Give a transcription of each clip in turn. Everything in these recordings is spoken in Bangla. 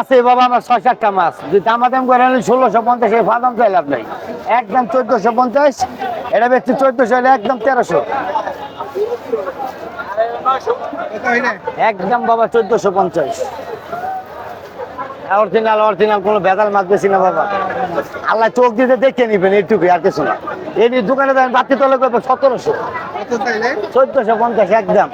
আছে বাবা আমার ছয় সাতটা মাছ। যদি দামাদাম করে আনলে ষোলোশো পঞ্চাশ এই ফাদাম চাই লাভ নাই। একদম চোদ্দশো পঞ্চাশ এটা বেচছি চোদ্দশো হলে একদম তেরোশো। একদম বাবা চোদ্দশো পঞ্চাশ। অরিজিনাল অরিজিনাল কোনো বেদাল মাছ বেশি না বাবা। আল্লাহ চোখ দিতে দেখে নিবেন এইটুকু আর কিছু না। এই দোকানে দেন বাতি তলে করবে সতেরোশো। চোদ্দশো পঞ্চাশ একদম।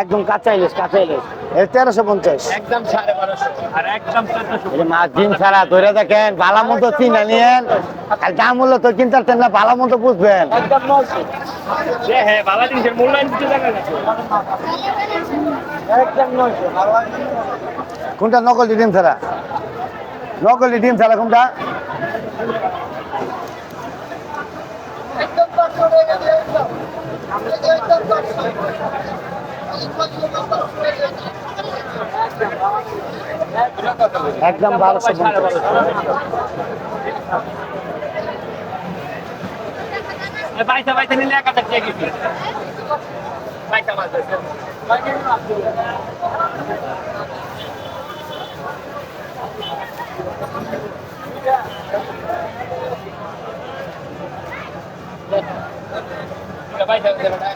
একদম কাঁচা ইলিশ কাঁচা ইলিশ। এর তেরোশো পঞ্চাশ। একদম সাড়ে বারোশো। আর একদম মাছ দিন ছাড়া ধরে দেখেন ভালো মতো চিনা নিয়েন। আর দাম মূল্য তো কিনতে পারতেন না ভালো মতো বুঝবেন। হ্যাঁ কোনটা নকল ডিম ছাড়া? নকলি ডিম ছাড়া কোনটা একদম বারোশো পঞ্চাশ বাইসা বাইসা, নিলে এক হাজার টাকা কেজি বাইসা মাছ আছে। বাইসা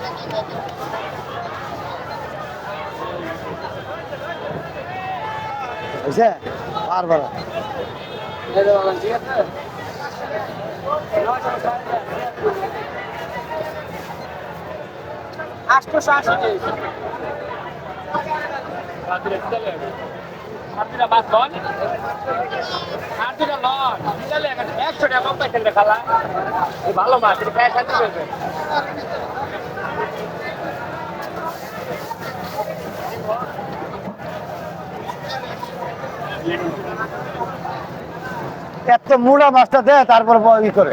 বাইসা বাইসা। বুঝছে বারবার আটশোশো আশি ভালো মাছ এত মুড়া মাছটা দেয় তারপর ই করে।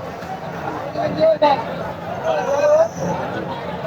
মাছ আটশোশো আশি আটশোশো আশি